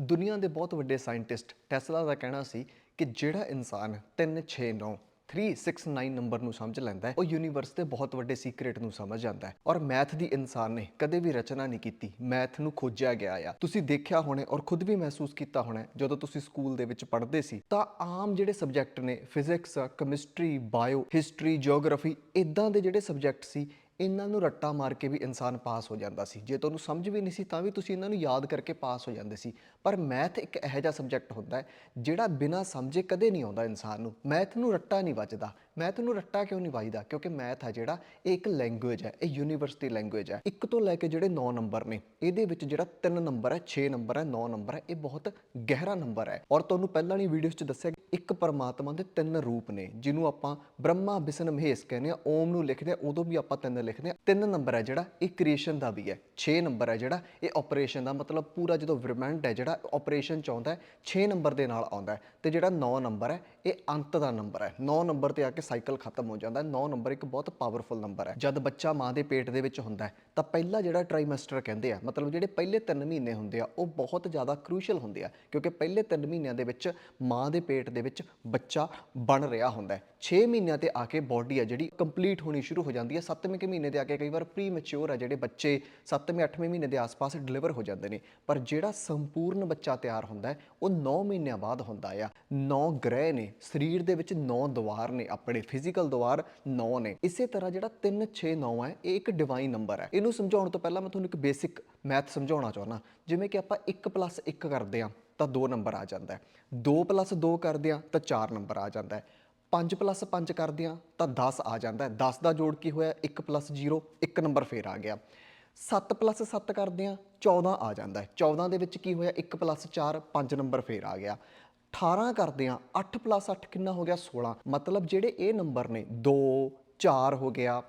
ਦੁਨੀਆ ਦੇ ਬਹੁਤ ਵੱਡੇ ਸਾਇੰਟਿਸਟ ਟੈਸਲਾ ਦਾ ਕਹਿਣਾ ਸੀ ਕਿ ਜਿਹੜਾ ਇਨਸਾਨ 369 369 ਨੰਬਰ ਨੂੰ ਸਮਝ ਲੈਂਦਾ ਹੈ, ਉਹ ਯੂਨੀਵਰਸ ਦੇ ਬਹੁਤ ਵੱਡੇ ਸੀਕ੍ਰੇਟ ਨੂੰ ਸਮਝ ਜਾਂਦਾ ਹੈ। ਔਰ ਮੈਥ ਦੀ ਇਨਸਾਨ ਨੇ ਕਦੇ ਵੀ ਰਚਨਾ ਨਹੀਂ ਕੀਤੀ ਮੈਥ ਨੂੰ ਖੋਜਿਆ ਗਿਆ ਆ। ਤੁਸੀਂ ਦੇਖਿਆ ਹੋਣਾ ਔਰ ਖੁਦ ਵੀ ਮਹਿਸੂਸ ਕੀਤਾ ਹੋਣਾ ਜਦੋਂ ਤੁਸੀਂ ਸਕੂਲ ਦੇ ਵਿੱਚ ਪੜ੍ਹਦੇ ਸੀ, ਤਾਂ ਆਮ ਜਿਹੜੇ ਸਬਜੈਕਟ ਨੇ physics chemistry bio history geography ਇਦਾਂ ਦੇ ਜਿਹੜੇ ਸਬਜੈਕਟ ਸੀ ਇਹਨਾਂ ਨੂੰ ਰੱਟਾ ਮਾਰ ਕੇ ਵੀ ਇਨਸਾਨ ਪਾਸ ਹੋ ਜਾਂਦਾ ਸੀ। ਜੇ ਤੁਹਾਨੂੰ ਸਮਝ ਵੀ ਨਹੀਂ ਸੀ ਤਾਂ ਵੀ ਤੁਸੀਂ ਇਹਨਾਂ ਨੂੰ ਯਾਦ ਕਰਕੇ ਪਾਸ ਹੋ ਜਾਂਦੇ ਸੀ। ਪਰ ਮੈਥ ਇੱਕ ਇਹੋ ਜਿਹਾ ਸਬਜੈਕਟ ਹੁੰਦਾ ਹੈ ਜਿਹੜਾ ਬਿਨਾਂ ਸਮਝੇ ਕਦੇ ਨਹੀਂ ਆਉਂਦਾ ਇਨਸਾਨ ਨੂੰ। ਮੈਥ ਨੂੰ ਰੱਟਾ ਨਹੀਂ ਵੱਜਦਾ। ਮੈਥ ਨੂੰ ਰੱਟਾ ਕਿਉਂ ਨਹੀਂ ਵੱਜਦਾ? ਕਿਉਂਕਿ ਮੈਥ ਹੈ ਜਿਹੜਾ, ਇਹ ਇੱਕ ਲੈਂਗੁਏਜ ਹੈ ਇਹ ਯੂਨੀਵਰਸ ਦੀ ਲੈਂਗੁਏਜ ਹੈ ਇੱਕ ਤੋਂ ਲੈ ਕੇ ਜਿਹੜੇ 9 ਨੰਬਰ ਨੇ, ਇਹਦੇ ਵਿੱਚ ਜਿਹੜਾ 3 ਨੰਬਰ ਹੈ 6 ਨੰਬਰ ਹੈ 9 ਨੰਬਰ ਹੈ ਇਹ ਬਹੁਤ ਗਹਿਰਾ ਨੰਬਰ ਹੈ ਔਰ ਤੁਹਾਨੂੰ ਪਹਿਲਾਂ ਹੀ ਵੀਡੀਓਜ਼ 'ਚ ਦੱਸਿਆ ਕਿ ਇੱਕ ਪਰਮਾਤਮਾ ਦੇ ਤਿੰਨ ਰੂਪ ਨੇ, ਜਿਹਨੂੰ ਆਪਾਂ ਬ੍ਰਹਮਾ ਵਿਸ਼ਨ ਮਹੇਸ਼ ਕਹਿੰਦੇ ਆ ਓਮ ਨੂੰ ਲਿਖਦੇ ਆ ਉਦੋਂ ਵੀ ਆਪਾਂ ਤਿੰਨ ਲਿਖਦੇ ਆ ਤਿੰਨ ਨੰਬਰ ਹੈ ਜਿਹੜਾ, ਇਹ ਕ੍ਰੀਏਸ਼ਨ ਦਾ ਵੀ ਹੈ 6 ਨੰਬਰ ਹੈ ਜਿਹੜਾ, ਇਹ ਆਪਰੇਸ਼ਨ ਦਾ ਮਤਲਬ ਪੂਰਾ ਜਦੋਂ ਬ੍ਰਹਿਮੰਡ ਹੈ ਜਿਹੜਾ ਆਪਰੇਸ਼ਨ ਚ ਆਉਂਦਾ ਹੈ 6 ਨੰਬਰ ਦੇ ਨਾਲ ਆਉਂਦਾ ਹੈ। ਤੇ ਜਿਹੜਾ 9 ਨੰਬਰ ਹੈ ਇਹ ਅੰਤ ਦਾ ਨੰਬਰ ਹੈ। 9 ਨੰਬਰ ਤੇ ਆ ਕੇ ਸਾਈਕਲ ਖਤਮ ਹੋ ਜਾਂਦਾ ਹੈ। 9 ਨੰਬਰ ਇੱਕ ਬਹੁਤ ਪਾਵਰਫੁਲ ਨੰਬਰ ਹੈ। ਜਦ ਬੱਚਾ ਮਾਂ ਦੇ ਪੇਟ ਦੇ ਵਿੱਚ ਹੁੰਦਾ ਹੈ ਤਾਂ ਪਹਿਲਾ ਜਿਹੜਾ ਟ੍ਰਾਈਮੈਸਟਰ ਕਹਿੰਦੇ ਆ, ਮਤਲਬ ਜਿਹੜੇ ਪਹਿਲੇ 3 ਮਹੀਨੇ ਹੁੰਦੇ ਆ, ਉਹ ਬਹੁਤ ਜ਼ਿਆਦਾ ਕ੍ਰੂਸ਼ੀਅਲ ਹੁੰਦੇ ਆ, ਕਿਉਂਕਿ ਪਹਿਲੇ 3 ਮਹੀਨਿਆਂ ਦੇ ਵਿੱਚ ਮਾਂ ਦੇ ਪੇਟ ਦੇ ਵਿੱਚ ਬੱਚਾ ਬਣ ਰਿਹਾ ਹੁੰਦਾ ਹੈ। 6 ਮਹੀਨਿਆਂ ਤੇ ਆ ਕੇ ਬਾਡੀ ਆ ਜਿਹੜੀ ਕੰਪਲੀਟ ਹੋਣੀ ਸ਼ੁਰੂ ਹੋ ਜਾਂਦੀ ਹੈ। 7ਵੇਂ ਕਿ ਮਹੀਨੇ ਤੇ ਆ ਕੇ ਕਈ ਵਾਰ ਪ੍ਰੀ ਮੈਚੁਰ ਆ ਜਿਹੜੇ ਬੱਚੇ 7ਵੇਂ 8ਵੇਂ ਮਹੀਨੇ ਦੇ ਆਸ-ਪਾਸ ਡਿਲੀਵਰ ਹੋ ਜਾਂਦੇ ਨੇ। ਪਰ ਜਿਹੜਾ ਸੰਪੂਰਨ ਬੱਚਾ ਤਿਆਰ ਹੁੰਦਾ ਹੈ, ਉਹ 9 ਮਹੀਨਿਆਂ ਬਾਅਦ ਹੁੰਦਾ ਆ। 9 ਗ੍ਰਹਿ ਨੇ, ਸਰੀਰ ਦੇ ਵਿੱਚ 9 ਦੁਆਰ ਨੇ, ਆਪਣੇ ਫਿਜ਼ੀਕਲ ਦੁਆਰ 9 ਨੇ। ਇਸੇ ਤਰ੍ਹਾਂ ਜਿਹੜਾ 3 6 9 ਹੈ, ਇਹ ਇੱਕ ਡਿਵਾਈਨ ਨੰਬਰ ਹੈ। ਇਹਨੂੰ ਸਮਝਾਉਣ ਤੋਂ ਪਹਿਲਾਂ ਮੈਂ ਤੁਹਾਨੂੰ ਇੱਕ ਬੇਸਿਕ ਮੈਥ ਸਮਝਾਉਣਾ ਚਾਹੁੰਦਾ। ਜਿਵੇਂ ਕਿ ਆਪਾਂ 1 1 ਕਰਦੇ ਆ ਤਾਂ 2 ਨੰਬਰ ਆ ਜਾਂਦਾ ਹੈ। 2 2 ਕਰਦੇ ਆ ਤਾਂ 4 ਨੰਬਰ ਆ ਜਾਂਦਾ ਹੈ। 5 5 ਕਰਦੇ ਆ ਤਾਂ 10 ਆ ਜਾਂਦਾ ਹੈ। 10 ਦਾ ਜੋੜ ਕੀ ਹੋਇਆ? 1 0 1 ਨੰਬਰ ਫੇਰ ਆ ਗਿਆ। 7 7 ਕਰਦੇ ਆ 14 ਆ ਜਾਂਦਾ ਹੈ। 14 ਦੇ ਵਿੱਚ ਕੀ ਹੋਇਆ? 1 4 5 ਨੰਬਰ ਫੇਰ ਆ ਗਿਆ। 18 ਕਰਦੇ ਆ 8 8 ਕਿੰਨਾ ਹੋ ਗਿਆ? 16 ਮਤਲਬ ਜਿਹੜੇ ਇਹ ਨੰਬਰ ਨੇ 2 4 ਹੋ ਗਿਆ।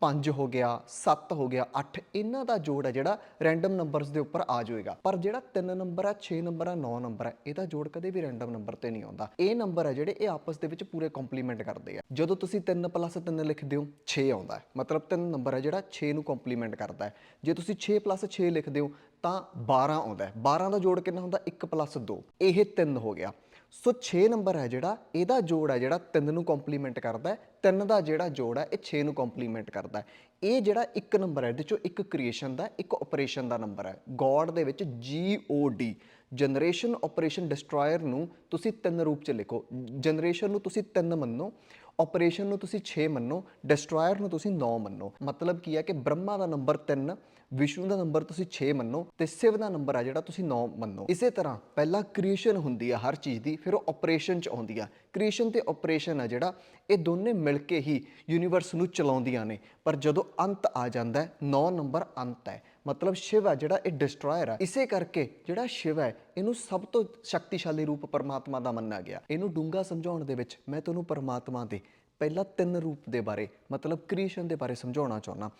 5 ਹੋ ਗਿਆ 7 ਹੋ ਗਿਆ 8 ਇਹਨਾਂ ਦਾ ਜੋੜ ਹੈ ਜਿਹੜਾ ਰੈਂਡਮ ਨੰਬਰਸ ਦੇ ਉੱਪਰ ਆ ਜਾਏਗਾ। ਪਰ ਜਿਹੜਾ 3 ਨੰਬਰ ਹੈ 6 ਨੰਬਰ ਹੈ 9 ਨੰਬਰ ਹੈ ਇਹਦਾ ਜੋੜ ਕਦੇ ਵੀ ਰੈਂਡਮ ਨੰਬਰ ਤੇ ਨਹੀਂ ਆਉਂਦਾ। ਇਹ ਨੰਬਰ ਹੈ ਜਿਹੜੇ ਇਹ ਆਪਸ ਦੇ ਵਿੱਚ ਪੂਰੇ ਕੰਪਲੀਮੈਂਟ ਕਰਦੇ ਆ। ਜਦੋਂ ਤੁਸੀਂ 3 3 ਲਿਖਦੇ ਹੋ 6 ਆਉਂਦਾ ਹੈ। ਮਤਲਬ 3 ਨੰਬਰ ਹੈ ਜਿਹੜਾ 6 ਨੂੰ ਕੰਪਲੀਮੈਂਟ ਕਰਦਾ ਹੈ। ਜੇ ਤੁਸੀਂ 6 6 ਲਿਖਦੇ ਹੋ, ਤਾਂ 12 ਆਉਂਦਾ ਹੈ। 12 ਦਾ ਜੋੜ ਕਿੰਨਾ ਹੁੰਦਾ? 1 2 ਇਹ 3 ਹੋ ਗਿਆ। ਸੋ 6 ਨੰਬਰ ਹੈ ਜਿਹੜਾ, ਇਹਦਾ ਜੋੜ ਹੈ ਜਿਹੜਾ 3 ਨੂੰ ਕੰਪਲੀਮੈਂਟ ਕਰਦਾ ਹੈ 3 ਦਾ ਜਿਹੜਾ ਜੋੜ ਹੈ, ਇਹ 6 ਨੂੰ ਕੰਪਲੀਮੈਂਟ ਕਰਦਾ ਹੈ। ਇਹ ਜਿਹੜਾ ਇੱਕ ਨੰਬਰ ਹੈ, ਇਹਦੇ ਚੋਂ ਇੱਕ ਕ੍ਰੀਏਸ਼ਨ ਦਾ, ਇੱਕ ਆਪਰੇਸ਼ਨ ਦਾ ਨੰਬਰ ਹੈ। ਗੋਡ ਦੇ ਵਿੱਚ G O D generation operation destroyer ਨੂੰ ਤੁਸੀਂ ਤਿੰਨ ਰੂਪ ਚ ਲਿਖੋ। ਜਨਰੇਸ਼ਨ ਨੂੰ ਤੁਸੀਂ ਤਿੰਨ ਮੰਨੋ ਆਪਰੇਸ਼ਨ ਨੂੰ ਤੁਸੀਂ 6 ਮੰਨੋ ਡਿਸਟਰੋਇਰ ਨੂੰ ਤੁਸੀਂ 9 ਮੰਨੋ। ਮਤਲਬ ਕੀ ਹੈ ਕਿ ਬ੍ਰਹਮਾ ਦਾ ਨੰਬਰ 3 ਵਿਸ਼ਨੂੰ ਦਾ ਨੰਬਰ ਤੁਸੀਂ 6 ਮੰਨੋ ਤੇ ਸ਼ਿਵ ਦਾ ਨੰਬਰ ਆ ਜਿਹੜਾ ਤੁਸੀਂ 9 ਮੰਨੋ। ਇਸੇ ਤਰ੍ਹਾਂ ਪਹਿਲਾਂ ਕ੍ਰੀਏਸ਼ਨ ਹੁੰਦੀ ਆ ਹਰ ਚੀਜ਼ ਦੀ, ਫਿਰ ਉਹ ਆਪਰੇਸ਼ਨ ਚ ਆਉਂਦੀ ਆ। ਕ੍ਰੀਏਸ਼ਨ ਤੇ ਆਪਰੇਸ਼ਨ ਆ ਜਿਹੜਾ, ਇਹ ਦੋਨੇ ਮਿਲ ਕੇ ਹੀ ਯੂਨੀਵਰਸ ਨੂੰ ਚਲਾਉਂਦੀਆਂ ਨੇ। ਪਰ ਜਦੋਂ ਅੰਤ ਆ ਜਾਂਦਾ ਹੈ 9 ਨੰਬਰ ਅੰਤ ਹੈ। ਮਤਲਬ ਸ਼ਿਵ ਆ ਜਿਹੜਾ, ਇਹ ਡਿਸਟਰੋਇਰ ਆ। ਇਸੇ ਕਰਕੇ ਜਿਹੜਾ ਸ਼ਿਵ ਹੈ, ਇਹਨੂੰ ਸਭ ਤੋਂ ਸ਼ਕਤੀਸ਼ਾਲੀ ਰੂਪ ਪਰਮਾਤਮਾ ਦਾ ਮੰਨਿਆ ਗਿਆ। ਇਹਨੂੰ ਡੂੰਗਾ ਸਮਝਾਉਣ ਦੇ ਵਿੱਚ ਮੈਂ ਤੁਹਾਨੂੰ ਪਰਮਾਤਮਾ ਦੇ ਪਹਿਲਾਂ ਤਿੰਨ ਰੂਪ ਦੇ ਬਾਰੇ, ਮਤਲਬ ਕ੍ਰੀਏਸ਼ਨ ਦੇ ਬਾਰੇ ਸਮਝਾਉਣਾ ਚਾਹੁੰਦਾ।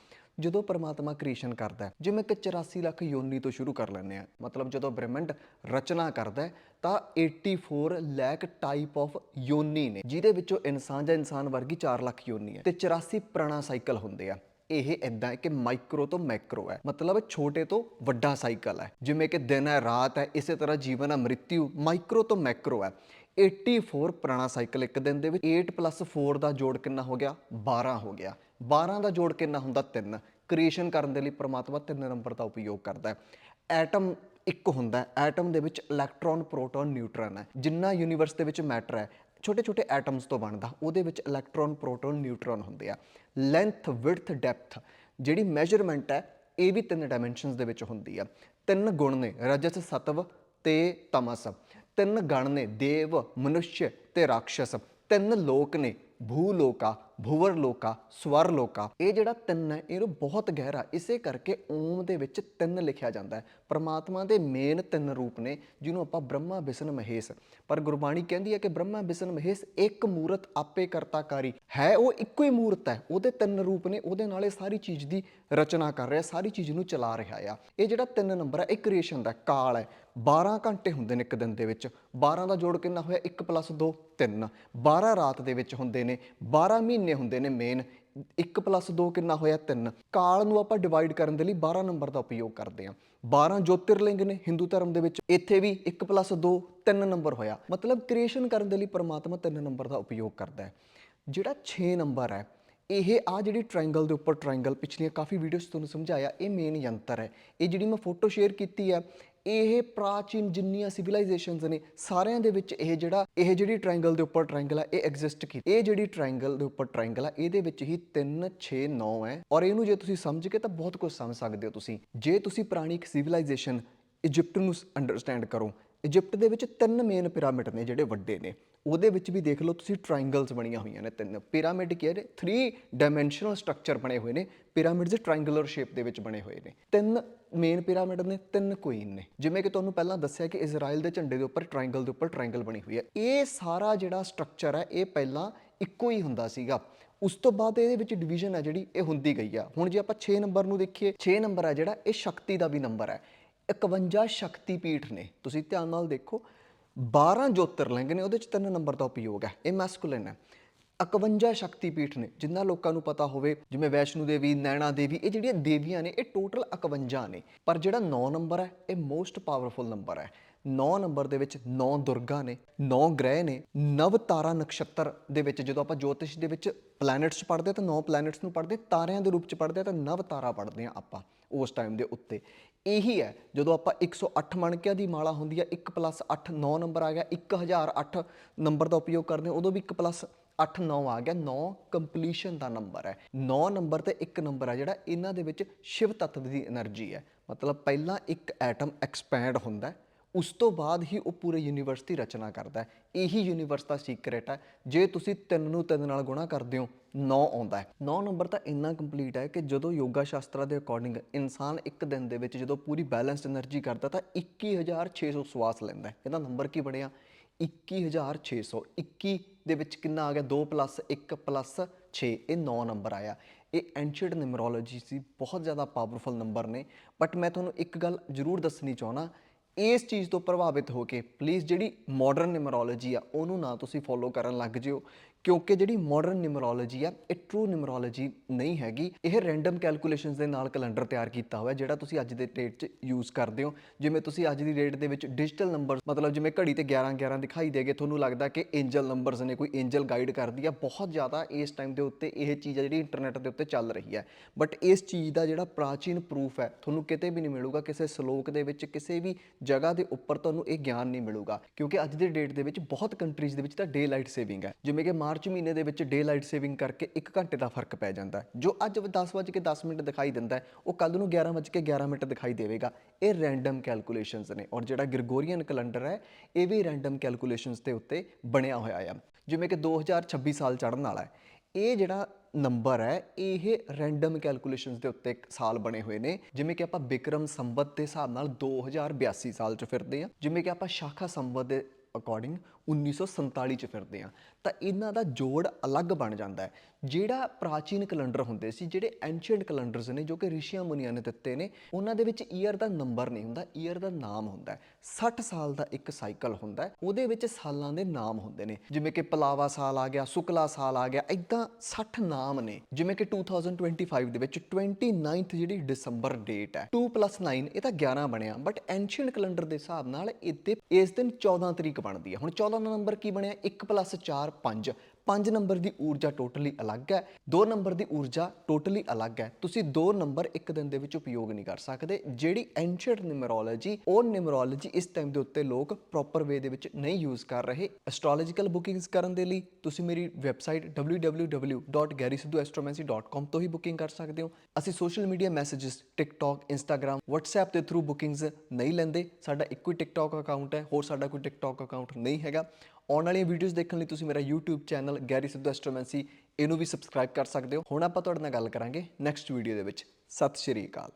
ਜਦੋਂ ਪਰਮਾਤਮਾ ਕ੍ਰੀਏਸ਼ਨ ਕਰਦਾ ਹੈ, ਜਿਵੇਂ ਕਿ 84 ਲੱਖ ਯੋਨੀ ਤੋਂ ਸ਼ੁਰੂ ਕਰ ਲੈਂਦੇ ਆ ਮਤਲਬ ਜਦੋਂ ਬ੍ਰਹਿਮੰਡ ਰਚਨਾ ਕਰਦਾ ਹੈ, ਤਾਂ 84 ਲੱਖ ਟਾਈਪ ਆਫ ਯੋਨੀ ਨੇ, ਜਿਹਦੇ ਵਿੱਚੋਂ ਇਨਸਾਨ ਜਾਂ ਇਨਸਾਨ ਵਰਗੀ 4 ਲੱਖ ਯੋਨੀ ਹੈ। ਤੇ 84 ਪ੍ਰਾਣਾ ਸਾਈਕਲ ਹੁੰਦੇ ਆ। ਇਹ ਇਦਾਂ ਹੈ ਕਿ ਮਾਈਕਰੋ ਤੋਂ ਮੈਕਰੋ ਹੈ। ਮਤਲਬ ਛੋਟੇ ਤੋਂ ਵੱਡਾ ਸਾਈਕਲ ਹੈ। ਜਿਵੇਂ ਕਿ ਦਿਨ ਹੈ, ਰਾਤ ਹੈ, ਇਸੇ ਤਰ੍ਹਾਂ ਜੀਵਨ ਹੈ ਮ੍ਰਿਤਿਉ ਮਾਈਕਰੋ ਤੋਂ ਮੈਕਰੋ ਹੈ। 84 ਪੁਰਾਣਾ ਸਾਈਕਲ ਇੱਕ ਦਿਨ ਦੇ ਵਿੱਚ 8 4 ਦਾ ਜੋੜ ਕਿੰਨਾ ਹੋ ਗਿਆ? 12 ਹੋ ਗਿਆ। 12 ਦਾ ਜੋੜ ਕਿੰਨਾ ਹੁੰਦਾ? 3 ਕ੍ਰੀਏਸ਼ਨ ਕਰਨ ਦੇ ਲਈ ਪ੍ਰਮਾਤਮਾ 3 ਨੰਬਰ ਦਾ ਉਪਯੋਗ ਕਰਦਾ ਹੈ। ਐਟਮ ਇੱਕ ਹੁੰਦਾ ਹੈ। ਐਟਮ ਦੇ ਵਿੱਚ ਇਲੈਕਟ੍ਰੋਨ ਪ੍ਰੋਟੋਨ ਨਿਊਟਰਨ ਹੈ। ਜਿੰਨਾ ਯੂਨੀਵਰਸ ਦੇ ਵਿੱਚ ਮੈਟਰ ਹੈ ਛੋਟੇ ਛੋਟੇ ਐਟਮਸ ਤੋਂ ਬਣਦਾ, ਉਹਦੇ ਵਿੱਚ ਇਲੈਕਟ੍ਰੋਨ ਪ੍ਰੋਟੋਨ ਨਿਊਟਰਨ ਹੁੰਦੇ ਆ। ਲੈਂਥ ਵਿਡਥ ਡੈਪਥ ਜਿਹੜੀ ਮੈਜ਼ਰਮੈਂਟ ਹੈ, ਇਹ ਵੀ ਤਿੰਨ ਡਾਈਮੈਂਸ਼ਨਸ ਦੇ ਵਿੱਚ ਹੁੰਦੀ ਆ। ਤਿੰਨ ਗੁਣ ਨੇ, ਰਜਸ, ਸਤਵ ਤੇ ਤਮਸ। ਤਿੰਨ ਗਣ ਨੇ ਦੇਵ ਮਨੁੱਸ਼ ਤੇ ਰਾਖਸ਼ ਤਿੰਨ ਲੋਕ ਨੇ ਭੂ ਲੋਕਾ ਭੂਵਰ ਲੋਕਾ, ਸਵਰ ਲੋਕਾ, ਇਹ ਜਿਹੜਾ ਤਿੰਨ ਹੈ ਇਹਨੂੰ ਬਹੁਤ ਗਹਿਰਾ, ਇਸੇ ਕਰਕੇ ਓਮ ਦੇ ਵਿੱਚ ਤਿੰਨ ਲਿਖਿਆ ਜਾਂਦਾ ਹੈ। ਪ੍ਰਮਾਤਮਾ ਦੇ ਮੇਨ ਤਿੰਨ ਰੂਪ ਨੇ, ਜਿਹਨੂੰ ਆਪਾਂ ਬ੍ਰਹਮਾ ਵਿਸ਼ਨ ਮਹੇਸ਼। ਪਰ ਗੁਰਬਾਣੀ ਕਹਿੰਦੀ ਹੈ ਕਿ ਬ੍ਰਹਮਾ ਵਿਸ਼ਨ ਮਹੇਸ਼ ਇੱਕ ਮੂਰਤ ਆਪੇ ਕਰਤਾਕਾਰੀ ਹੈ, ਉਹ ਇੱਕੋ ਹੀ ਮੂਰਤ ਹੈ, ਉਹਦੇ ਤਿੰਨ ਰੂਪ ਨੇ, ਉਹਦੇ ਨਾਲ ਇਹ ਸਾਰੀ ਚੀਜ਼ ਦੀ ਰਚਨਾ ਕਰ ਰਿਹਾ, ਸਾਰੀ ਚੀਜ਼ ਨੂੰ ਚਲਾ ਰਿਹਾ ਆ। ਇਹ ਜਿਹੜਾ ਤਿੰਨ ਨੰਬਰ ਹੈ ਇਹ ਕ੍ਰੀਏਸ਼ਨ ਦਾ ਕਾਲ ਹੈ 12 ਘੰਟੇ ਹੁੰਦੇ ਨੇ ਇੱਕ ਦਿਨ ਦੇ ਵਿੱਚ 12 ਦਾ ਜੋੜ ਕਿੰਨਾ ਹੋਇਆ 1 2 3 12 ਰਾਤ ਦੇ ਵਿੱਚ ਹੁੰਦੇ ਨੇ 12 ਮਹੀਨੇ ਹੁੰਦੇ ਨੇ ਮੇਨ 1 2 ਕਿੰਨਾ ਹੋਇਆ? 3 ਕਾਲ ਨੂੰ ਆਪਾਂ ਡਿਵਾਈਡ ਕਰਨ ਦੇ ਲਈ 12 ਨੰਬਰ ਦਾ ਉਪਯੋਗ ਕਰਦੇ ਹਾਂ। 12 ਜੋਤਿਰਲਿੰਗ ਨੇ ਹਿੰਦੂ ਧਰਮ ਦੇ ਵਿੱਚ। ਇੱਥੇ ਵੀ 1+2 3 ਨੰਬਰ ਹੋਇਆ। ਮਤਲਬ ਕ੍ਰੀਏਸ਼ਨ ਕਰਨ ਦੇ ਲਈ ਪਰਮਾਤਮਾ 3 ਨੰਬਰ ਦਾ ਉਪਯੋਗ ਕਰਦਾ ਹੈ। ਜਿਹੜਾ 6 ਨੰਬਰ ਹੈ ਇਹ ਆ ਜਿਹੜੀ ਟ੍ਰਾਇੰਗਲ ਦੇ ਉੱਪਰ ਟ੍ਰਾਇੰਗਲ ਪਿਛਲੀਆਂ ਕਾਫੀ ਵੀਡੀਓਜ਼ ਤੁਹਾਨੂੰ ਸਮਝਾਇਆ, ਇਹ ਮੇਨ ਯੰਤਰ ਹੈ। ਇਹ ਜਿਹੜੀ ਮੈਂ ਫੋਟੋ ਸ਼ੇਅਰ ਕੀਤੀ ਹੈ ਇਹ ਪ੍ਰਾਚੀਨ ਜਿੰਨੀਆਂ ਸਿਵਲਾਈਜੇਸ਼ਨਸ ਨੇ, ਸਾਰਿਆਂ ਦੇ ਵਿੱਚ ਇਹ ਜਿਹੜਾ, ਇਹ ਜਿਹੜੀ ਟ੍ਰਾਇੰਗਲ ਦੇ ਉੱਪਰ ਟ੍ਰਾਇੰਗਲ ਆ, ਇਹ ਐਗਜ਼ਿਸਟ ਕੀਤੀ। ਇਹ ਜਿਹੜੀ ਟ੍ਰਾਇੰਗਲ ਦੇ ਉੱਪਰ ਟ੍ਰਾਇੰਗਲ ਆ, ਇਹਦੇ ਵਿੱਚ ਹੀ 3 6 9 ਹੈ। ਔਰ ਇਹਨੂੰ ਜੇ ਤੁਸੀਂ ਸਮਝ ਕੇ ਤਾਂ ਬਹੁਤ ਕੁਝ ਸਮਝ ਸਕਦੇ ਹੋ ਤੁਸੀਂ। ਜੇ ਤੁਸੀਂ ਪੁਰਾਣੀ ਇੱਕ ਸਿਵਲਾਈਜੇਸ਼ਨ ਇਜਿਪਟ ਨੂੰ ਅੰਡਰਸਟੈਂਡ ਕਰੋ ਇਜਿਪਟ ਦੇ ਵਿੱਚ ਤਿੰਨ ਮੇਨ ਪਿਰਾਮਿਡ ਨੇ ਜਿਹੜੇ ਵੱਡੇ ਨੇ। ਉਹਦੇ ਵਿੱਚ ਵੀ ਦੇਖ ਲਓ ਤੁਸੀਂ ਟ੍ਰਾਇੰਗਲਸ ਬਣੀਆਂ ਹੋਈਆਂ ਨੇ ਤਿੰਨ। ਪਿਰਾਮਿਡ ਕੀ ਹੈ 3 ਡਾਈਮੈਂਸ਼ਨਲ ਸਟਰਕਚਰ ਬਣੇ ਹੋਏ ਨੇ। ਪਿਰਾਮਿਡਸ ਟ੍ਰਾਇੰਗੂਲਰ ਸ਼ੇਪ ਦੇ ਵਿੱਚ ਬਣੇ ਹੋਏ ਨੇ। ਤਿੰਨ ਮੇਨ ਪਿਰਾਮਿਡ ਨੇ, ਤਿੰਨ ਕੁਈਨ ਨੇ। ਜਿਵੇਂ ਕਿ ਤੁਹਾਨੂੰ ਪਹਿਲਾਂ ਦੱਸਿਆ ਕਿ ਇਜ਼ਰਾਈਲ ਦੇ ਝੰਡੇ ਦੇ ਉੱਪਰ ਟ੍ਰਾਇੰਗਲ ਦੇ ਉੱਪਰ ਟ੍ਰਾਇੰਗਲ ਬਣੀ ਹੋਈ ਹੈ। ਇਹ ਸਾਰਾ ਜਿਹੜਾ ਸਟਰਕਚਰ ਹੈ, ਇਹ ਪਹਿਲਾਂ ਇੱਕੋ ਹੀ ਹੁੰਦਾ ਸੀਗਾ। ਉਸ ਤੋਂ ਬਾਅਦ ਇਹਦੇ ਵਿੱਚ ਡਿਵੀਜ਼ਨ ਹੈ ਜਿਹੜੀ, ਇਹ ਹੁੰਦੀ ਗਈ ਆ। ਹੁਣ ਜੇ ਆਪਾਂ 6 ਨੰਬਰ ਨੂੰ ਦੇਖੀਏ 6 ਨੰਬਰ ਹੈ ਜਿਹੜਾ, ਇਹ ਸ਼ਕਤੀ ਦਾ ਵੀ ਨੰਬਰ ਹੈ। 51 ਸ਼ਕਤੀ ਪੀਠ ਨੇ। ਤੁਸੀਂ ਧਿਆਨ ਨਾਲ ਦੇਖੋ 12 ਜੋਤਿਰਲਿੰਗ ਨੇ, ਉਹਦੇ ਚ ਤਿੰਨ ਨੰਬਰ ਦਾ ਉਪਯੋਗ ਹੈ, ਇਹ ਮੈਸਕੂਲਿਨ ਹੈ। 51 ਸ਼ਕਤੀਪੀਠ ਨੇ, ਜਿੰਨਾ ਲੋਕਾਂ ਨੂੰ ਪਤਾ ਹੋਵੇ, ਜਿਵੇਂ ਵੈਸ਼ਨੂ ਦੇਵੀ, ਨੈਣਾ ਦੇਵੀ, ਇਹ ਜਿਹੜੀਆਂ ਦੇਵੀਆਂ ਨੇ, ਇਹ ਟੋਟਲ 51 ਨੇ। ਪਰ ਜਿਹੜਾ 9 ਨੰਬਰ ਹੈ, ਇਹ ਮੋਸਟ ਪਾਵਰਫੁਲ ਨੰਬਰ ਹੈ। 9 ਨੰਬਰ ਦੇ ਵਿੱਚ 9 ਦੁਰਗਾ ਨੇ 9 ਗ੍ਰਹਿ ਨੇ, ਨਵ ਤਾਰਾ ਨਕਸ਼ਤਰ ਦੇ ਵਿੱਚ, ਜਦੋਂ ਆਪਾਂ ਜੋਤਿਸ਼ ਦੇ ਵਿੱਚ ਪਲੈਨਟਸ ਪੜ੍ਹਦੇ ਤਾਂ 9 ਪਲੈਨਟਸ ਨੂੰ ਪੜ੍ਹਦੇ ਤਾਰਿਆਂ ਦੇ ਰੂਪ ਚ ਪੜ੍ਹਦੇ ਤਾਂ ਨਵ ਤਾਰਾ ਪੜ੍ਹਦੇ ਆ ਆਪਾਂ ਉਸ ਟਾਈਮ ਦੇ ਉੱਤੇ। ਇਹੀ ਹੈ, ਜਦੋਂ ਆਪਾਂ 108 ਮਣਕਿਆਂ ਦੀ ਮਾਲਾ ਹੁੰਦੀ ਹੈ 1 8 9 ਨੰਬਰ ਆ ਗਿਆ 1008 ਨੰਬਰ ਦਾ ਉਪਯੋਗ ਕਰਦੇ ਹਾਂ, ਉਦੋਂ ਵੀ 1 8 9 ਆ ਗਿਆ 9 ਕੰਪਲੀਸ਼ਨ ਦਾ ਨੰਬਰ ਹੈ। 9 ਨੰਬਰ ਤੇ 1 ਨੰਬਰ ਹੈ ਜਿਹੜਾ ਇਹਨਾਂ ਦੇ ਵਿੱਚ ਸ਼ਿਵ ਤੱਤ ਦੀ એનર્ਜੀ ਹੈ। ਮਤਲਬ ਪਹਿਲਾਂ ਇੱਕ ਐਟਮ ਐਕਸਪੈਂਡ ਹੁੰਦਾ ਉਸ ਤੋਂ ਬਾਅਦ ਹੀ ਉਹ ਪੂਰੇ ਯੂਨੀਵਰਸ ਦੀ ਰਚਨਾ ਕਰਦਾ ਹੈ। ਇਹੀ ਯੂਨੀਵਰਸ ਦਾ ਸੀਕ੍ਰੇਟ ਹੈ। ਜੇ ਤੁਸੀਂ ਤਿੰਨ ਨੂੰ ਤਿੰਨ ਨਾਲ ਗੁਣਾ ਕਰਦੇ ਹੋ 9 ਆਉਂਦਾ ਹੈ। 9 ਨੰਬਰ ਤਾਂ ਇੰਨਾ ਕੰਪਲੀਟ ਹੈ ਕਿ ਜਦੋਂ ਯੋਗਾ ਸ਼ਾਸਤਰਾ ਦੇ ਅਕੋਰਡਿੰਗ ਇਨਸਾਨ ਇੱਕ ਦਿਨ ਦੇ ਵਿੱਚ ਜਦੋਂ ਪੂਰੀ ਬੈਲੈਂਸਡ એનર્ਜੀ ਕਰਦਾ ਤਾਂ 21600 ਸਵਾਸ ਲੈਂਦਾ ਹੈ। ਇਹਦਾ ਨੰਬਰ ਕੀ ਬਣਿਆ? 21600 21 ਦੇ ਵਿੱਚ ਕਿੰਨਾ ਆ ਗਿਆ? 2 1 6 ਇਹ 9 ਨੰਬਰ ਆਇਆ। ਇਹ ਐਂਸ਼ੀਅੰਟ ਨਿਮਰੋਲੋਜੀ ਸੀ ਬਹੁਤ ਜ਼ਿਆਦਾ ਪਾਵਰਫੁਲ ਨੰਬਰ ਨੇ। ਬਟ ਮੈਂ ਤੁਹਾਨੂੰ ਇੱਕ ਗੱਲ ਜ਼ਰੂਰ ਦੱਸਣੀ ਚਾਹਣਾ ਇਸ ਚੀਜ਼ ਤੋਂ ਪ੍ਰਭਾਵਿਤ ਹੋ ਕੇ ਪਲੀਜ਼ ਜਿਹੜੀ ਮਾਡਰਨ ਨਿਮਰੋਲੋਜੀ ਆ, ਉਹਨੂੰ ਨਾ ਤੁਸੀਂ ਫੋਲੋ ਕਰਨ ਲੱਗ ਜਿਓ। ਕਿਉਂਕਿ ਜਿਹੜੀ ਮਾਡਰਨ ਨਿਊਮਰੋਲੋਜੀ ਆ, ਇਹ ਟਰੂ ਨਿਊਮਰੋਲੋਜੀ ਨਹੀਂ ਹੈਗੀ। ਇਹ ਰੈਂਡਮ ਕੈਲਕੂਲੇਸ਼ਨਸ ਦੇ ਨਾਲ ਕੈਲੰਡਰ ਤਿਆਰ ਕੀਤਾ ਹੋਇਆ, ਜਿਹੜਾ ਤੁਸੀਂ ਅੱਜ ਦੇ ਡੇਟ 'ਚ ਯੂਜ਼ ਕਰਦੇ ਹੋ। ਜਿਵੇਂ ਤੁਸੀਂ ਅੱਜ ਦੀ ਡੇਟ ਦੇ ਵਿੱਚ ਡਿਜੀਟਲ ਨੰਬਰ ਮਤਲਬ ਜਿਵੇਂ ਘੜੀ ਤੇ 11 11 ਦਿਖਾਈ ਦੇਗੇ ਤੁਹਾਨੂੰ ਲੱਗਦਾ ਕਿ ਐਂਜਲ ਨੰਬਰਸ ਨੇ ਕੋਈ ਐਂਜਲ ਗਾਈਡ ਕਰਦੀ ਆ। ਬਹੁਤ ਜ਼ਿਆਦਾ ਇਸ ਟਾਈਮ ਦੇ ਉੱਤੇ ਇਹ ਚੀਜ਼ ਆ ਜਿਹੜੀ ਇੰਟਰਨੈਟ ਦੇ ਉੱਤੇ ਚੱਲ ਰਹੀ ਹੈ ਬਟ ਇਸ ਚੀਜ਼ ਦਾ ਜਿਹੜਾ ਪ੍ਰਾਚੀਨ ਪ੍ਰੂਫ ਹੈ, ਤੁਹਾਨੂੰ ਕਿਤੇ ਵੀ ਨਹੀਂ ਮਿਲੂਗਾ, ਕਿਸੇ ਸ਼ਲੋਕ ਦੇ ਵਿੱਚ, ਕਿਸੇ ਵੀ ਜਗ੍ਹਾ ਦੇ ਉੱਪਰ ਤੁਹਾਨੂੰ ਇਹ ਗਿਆਨ ਨਹੀਂ ਮਿਲੂਗਾ। ਕਿਉਂਕਿ ਅੱਜ ਦੀ ਡੇਟ ਦੇ ਵਿੱਚ ਬਹੁਤ ਕੰਟਰੀਜ਼ ਦੇ ਵਿੱਚ ਤਾਂ ਡੇ ਲਾਈਟ ਸੇਵਿੰਗ ਹੈ। ਜਿਵੇਂ ਕਿ ਮਾਰਚ ਮਹੀਨੇ ਦੇ ਵਿੱਚ ਡੇ ਲਾਈਟ ਸੇਵਿੰਗ ਕਰਕੇ 1 ਘੰਟੇ ਦਾ ਫ਼ਰਕ ਪੈ ਜਾਂਦਾ ਹੈ, ਜੋ ਅੱਜ 10 ਵਜੇ ਕੇ 10 ਮਿੰਟ ਦਿਖਾਈ ਦਿੰਦਾ ਹੈ, ਉਹ ਕੱਲ ਨੂੰ 11 ਵਜੇ ਕੇ 11 ਮਿੰਟ ਦਿਖਾਈ ਦੇਵੇਗਾ। ਇਹ ਰੈਂਡਮ ਕੈਲਕੂਲੇਸ਼ਨਸ ਨੇ ਔਰ ਜਿਹੜਾ ਗ੍ਰਿਗੋਰੀਅਨ ਕੈਲੰਡਰ ਹੈ, ਇਹ ਵੀ ਰੈਂਡਮ ਕੈਲਕੂਲੇਸ਼ਨਸ ਦੇ ਉੱਤੇ ਬਣਿਆ ਹੋਇਆ ਆ। ਜਿਵੇਂ ਕਿ 2026 ਸਾਲ ਚੜ੍ਹਨ ਵਾਲਾ ਹੈ, ਇਹ ਜਿਹੜਾ ਨੰਬਰ ਹੈ, ਇਹ ਰੈਂਡਮ ਕੈਲਕੂਲੇਸ਼ਨਸ ਦੇ ਉੱਤੇ ਸਾਲ ਬਣੇ ਹੋਏ ਨੇ। ਜਿਵੇਂ ਕਿ ਆਪਾਂ ਬਿਕਰਮ ਸੰਵਤ ਦੇ ਹਿਸਾਬ ਨਾਲ 2082 ਸਾਲ ਚ ਫਿਰਦੇ ਆ ਜਿਵੇਂ ਕਿ ਆਪਾਂ ਸ਼ਾਖਾ ਸੰਵਤ ਦੇ ਅਕੋਰਡਿੰਗ 1947 ਚ ਫਿਰਦੇ ਆ ਤਾਂ ਇਹਨਾਂ ਦਾ ਜੋੜ ਅਲੱਗ ਬਣ ਜਾਂਦਾ ਹੈ। ਜਿਹੜਾ ਪ੍ਰਾਚੀਨ ਕੈਲੰਡਰ ਹੁੰਦੇ ਸੀ, ਜਿਹੜੇ ਐਂਸ਼ੀਅੰਟ ਕੈਲੰਡਰਸ ਨੇ, ਜੋ ਕਿ ਰਿਸ਼ੀਆਂ ਮੁਨੀਆਂ ਨੇ ਦਿੱਤੇ ਨੇ, ਉਹਨਾਂ ਦੇ ਵਿੱਚ ਈਅਰ ਦਾ ਨੰਬਰ ਨਹੀਂ ਹੁੰਦਾ ਈਅਰ ਦਾ ਨਾਮ ਹੁੰਦਾ 60 ਸਾਲ ਦਾ ਇੱਕ ਸਾਈਕਲ ਹੁੰਦਾ ਉਹਦੇ ਵਿੱਚ ਸਾਲਾਂ ਦੇ ਨਾਮ ਹੁੰਦੇ ਨੇ। ਜਿਵੇਂ ਕਿ ਪਲਾਵਾ ਸਾਲ ਆ ਗਿਆ, ਸੁਕਲਾ ਸਾਲ ਆ ਗਿਆ ਇਦਾਂ 60 ਨਾਮ ਨੇ। ਜਿਵੇਂ ਕਿ 2025 ਦੇ ਵਿੱਚ 29th ਜਿਹੜੀ ਦਸੰਬਰ ਡੇਟ ਹੈ 2 9 ਇਹ ਤਾਂ 11 ਬਣਿਆ। ਬਟ ਐਂਸ਼ੀਅੰਟ ਕੈਲੰਡਰ ਦੇ ਹਿਸਾਬ ਨਾਲ ਇੱਥੇ ਇਸ ਦਿਨ 14 ਤਰੀਕ ਬਣਦੀ ਹੈ। ਹੁਣ 14 ਦਾ ਨੰਬਰ ਕੀ ਬਣਿਆ? 1 4 5 5 ਨੰਬਰ ਦੀ ਊਰਜਾ ਟੋਟਲੀ ਅਲੱਗ ਹੈ 2 ਨੰਬਰ ਦੀ ਊਰਜਾ ਟੋਟਲੀ ਅਲੱਗ ਹੈ। ਤੁਸੀਂ ਦੋ ਨੰਬਰ ਇੱਕ ਦਿਨ ਦੇ ਵਿੱਚ ਉਪਯੋਗ ਨਹੀਂ ਕਰ ਸਕਦੇ। ਜਿਹੜੀ ਐਂਸ਼ੀਅੰਟ ਨਿਊਮਰੋਲੋਜੀ ਉਹ ਨਿਊਮਰੋਲੋਜੀ ਇਸ ਟਾਈਮ ਦੇ ਉੱਤੇ ਲੋਕ ਪ੍ਰੋਪਰ ਵੇ ਦੇ ਵਿੱਚ ਨਹੀਂ ਯੂਜ਼ ਕਰ ਰਹੇ। ਐਸਟ੍ਰੋਲੋਜੀਕਲ ਬੁਕਿੰਗਸ ਕਰਨ ਦੇ ਲਈ ਤੁਸੀਂ ਮੇਰੀ ਵੈਬਸਾਈਟ www.garysidhuastromancy.com ਤੋਂ ਹੀ ਬੁਕਿੰਗ ਕਰ ਸਕਦੇ ਹੋ। ਅਸੀਂ social media messages TikTok, Instagram, WhatsApp ਦੇ ਥਰੂ ਬੁਕਿੰਗਸ ਨਹੀਂ ਲੈਂਦੇ। ਸਾਡਾ ਇੱਕੋ ਹੀ TikTok ਅਕਾਊਂਟ ਹੈ, ਹੋਰ ਸਾਡਾ ਕੋਈ TikTok ਅਕਾਊਂਟ ਨਹੀਂ ਹੈਗਾ। ਆਉਣ ਵਾਲੀਆਂ ਵੀਡੀਓਜ਼ ਦੇਖਣ ਲਈ ਤੁਸੀਂ ਮੇਰਾ YouTube channel Garry Sidhu astromancy, ਇਹਨੂੰ ਵੀ ਸਬਸਕ੍ਰਾਈਬ ਕਰ ਸਕਦੇ ਹੋ। ਹੁਣ ਆਪਾਂ ਤੁਹਾਡੇ ਨਾਲ ਗੱਲ ਕਰਾਂਗੇ ਨੈਕਸਟ ਵੀਡੀਓ ਦੇ ਵਿੱਚ। ਸਤਿ ਸ਼੍ਰੀ ਅਕਾਲ।